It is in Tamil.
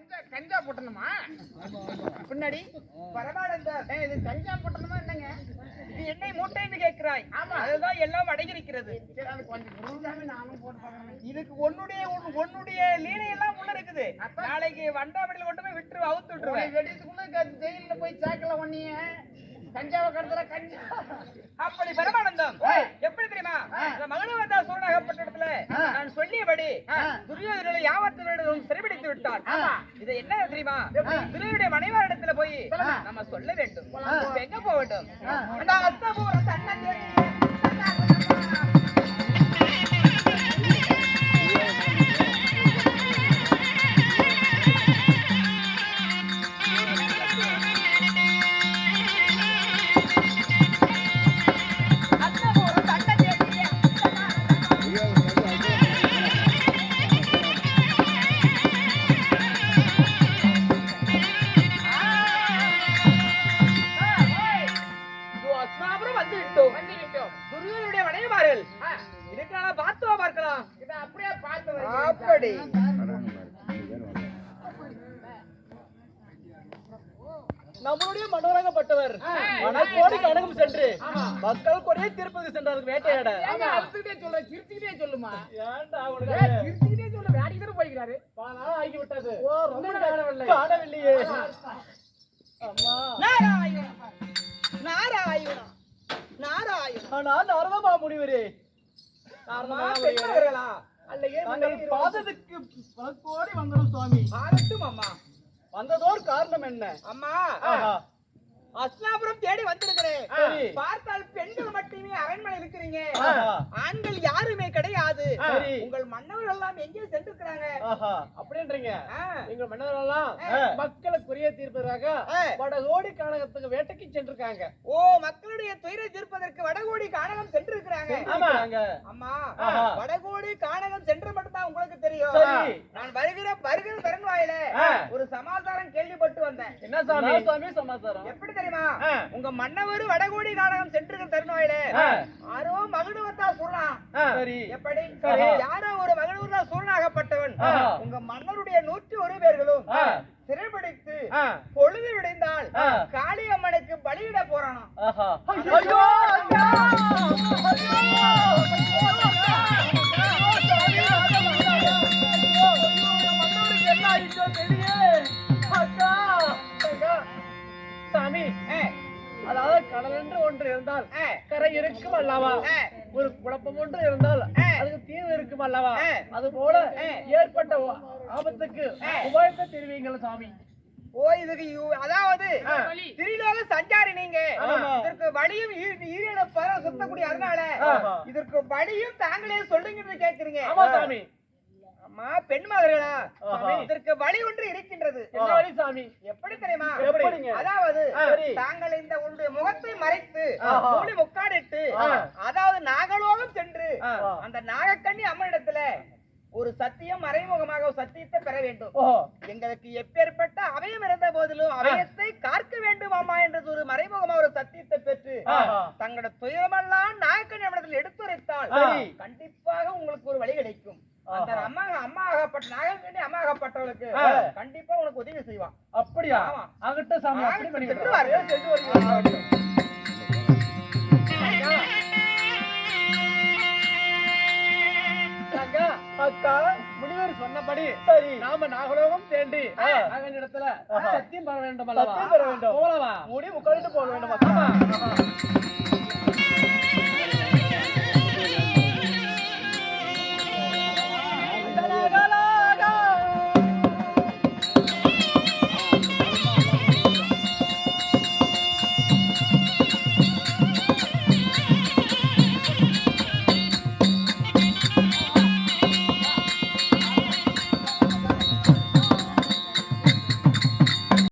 கஞ்சா போட்டணுமா? பின்னாடி. ஏய், இது கஞ்சா போட்டணுமா என்னங்க? நீ என்னை மூட்டைன்னு கேட்கிறாய். ஆமா. அதுதான் எல்லாம் பார்க்கணும் இதுக்கு உன்னுடைய உன்- உன்னுடைய லீலை எல்லாம் உள்ள இருக்குது? நாளைக்கு வண்டாமடியில் கொண்டு போய் விட்டு அவுத்து விட்டுருவேன். வெடித்துக்குள்ள ஜெயில போய் சாக்கல ஒன்னிய கஞ்சாவை கடத்துல கஞ்சா. அப்படி பரமானந்தம். எப்படி தெரியுமா? ஆ. இந்த விட்டான். இது என்ன தெரியுமா? துரியோடைய மனைவாரிடத்துல போய். நம்ம சொல்ல வேண்டும் எங்க போக வேண்டும் ஆ. அந்த அஸ்தபூரம் தன்னை ஆ, இதுக்கான பார்த்துவா பார்க்கலாம். இதை அப்படியே பார்த்து அப்படி. நம்மளுடைய மனோரங்கப்பட்டவர். ஆ. மணக்கோடி கணக்கும் சென்று. மக்கள் குறைய தீர்ப்பது சென்றார்கள். வேட்டையாட. அழுத்துக்கிட்டே சொல்ற சிரிச்சுக்கிட்டே சொல்லுமா? ஏன்டா ஏய், உனக்கு சிரிச்சுக்கிட்டே சொல்ல வேடிக்கை தானே போய்க்கிறாரு? ஆகி விட்டது ஓ ரொம்ப காணவில்லை காணவில்லையே. அம்மா. நாராயணா நாராயணா ஆனால் நாரதமா முனிவரே வந்தோம் சுவாமி. ஆகட்டும் அம்மா. வந்ததோர் காரணம் என்ன? அம்மா அஸ்னாபுரம் தேடி வந்திருக்கிறேன். பார்த்தால் பெண்கள் மட்டுமே அரண்மனை இருக்கிறீங்க. ஆண்கள் உங்கள் மன்னர்கள் எல்லாம் எங்கே சென்றிருக்கிறாங்க? அப்படின்றீங்க. ஆ, எங்க மன்னரெல்லாம் ஆ. மக்களுக்குரிய தீர்ப்பதற்காக. வடகோடி காணகத்துக்கு வேட்டைக்கு சென்றிருக்காங்க. ஓ மக்களுடைய துயரை தீர்ப்பதற்கு வடகோடி கானகம் சென்றிருக்கிறாங்க. ஆமா. வடகோடி கானகம் சென்று மட்டும்தான் உங்களுக்கு தெரியும். சரி. நான் வருகிற வருகிற ஆ. ஒரு கேள்விப்பட்டு வந்தேன். என்ன சாமி? சாமி சமாச்சாரம்? எப்படி தெரியுமா. உங்க மன்னவர் வடகோடி கானகம் சென்றிருக்கிற தருண்வாயில ஆ. யாரோ மகனுவத்தா சொல்லலாம் சரி. எப்படி. யாரோ ஒரு மகனூர்ல சூழனாகப்பட்டவன் ஆஹா. உங்க மன்னருடைய நூற்றி ஒரு பேர்களும். சிறைபிடித்து. பொழுது விடைந்தால். காளியம்மனுக்கு பலியிட போறானாம். கடல் என்று ஒன்று இருந்தால் கரை இருக்கும் அல்லவா. ஒரு குழப்பம் ஒன்று இருந்தால். அதுக்கு தீர்வு இருக்கும் அல்லவா. அது போல. ஏற்பட்ட ஆபத்துக்கு. உபாயத்தை தெரிவிங்கள் சாமி ஓ இதுக்கு அதாவது. திரிலோக சஞ்சாரி நீங்க. இதற்கு வழியும் பர சுத்தக்கூடிய அதனால. இதற்கு வழியும் தாங்களே சொல்லுங்கிறது கேக்குறீங்க ஆமா சாமி அம்மா பெண் மகர்களா. இதற்கு வழி ஒன்று இருக்கின்றது சாமி எப்படி தெரியுமா எப்படிங்க? அதாவது. தாங்கள் இந்த உன்னுடைய முகத்தை மறைத்து. மூடி முக்காடிட்டு. அதாவது நாகலோகம் சென்று. அந்த நாகக்கண்ணி அம்மனிடத்துல ஒரு சத்தியம் மறைமுகமாக சத்தியத்தை பெற வேண்டும் எங்களுக்கு எப்பேற்பட்ட அபயம் இருந்த போதிலும் அபயத்தை காக்க வேண்டும் அம்மா என்றது ஒரு மறைமுகமா ஒரு சத்தியத்தை பெற்று. தங்களோட துயரமெல்லாம் நாயக்கன் இடத்தில் எடுத்துரைத்தால். கண்டிப்பாக உங்களுக்கு ஒரு வழி கிடைக்கும் அந்த. அம்மா அம்மா ஆகப்பட்ட அம்மா ஆகப்பட்டவளுக்கு. கண்டிப்பா உனக்கு உதவி செய்வான் அப்படியா. ஆகட்டும் சாமி அப்படி வருகிறேன். அக்கா முனிவர் சொன்னபடி சரி நாம நாகலோகம் தேண்டி ஆ. நாகன் இடத்துல. சத்தியம் பெற வேண்டும் அல்லவா பெற வேண்டும். போலவா மூடி முக்காலிட்டு போக வேண்டும்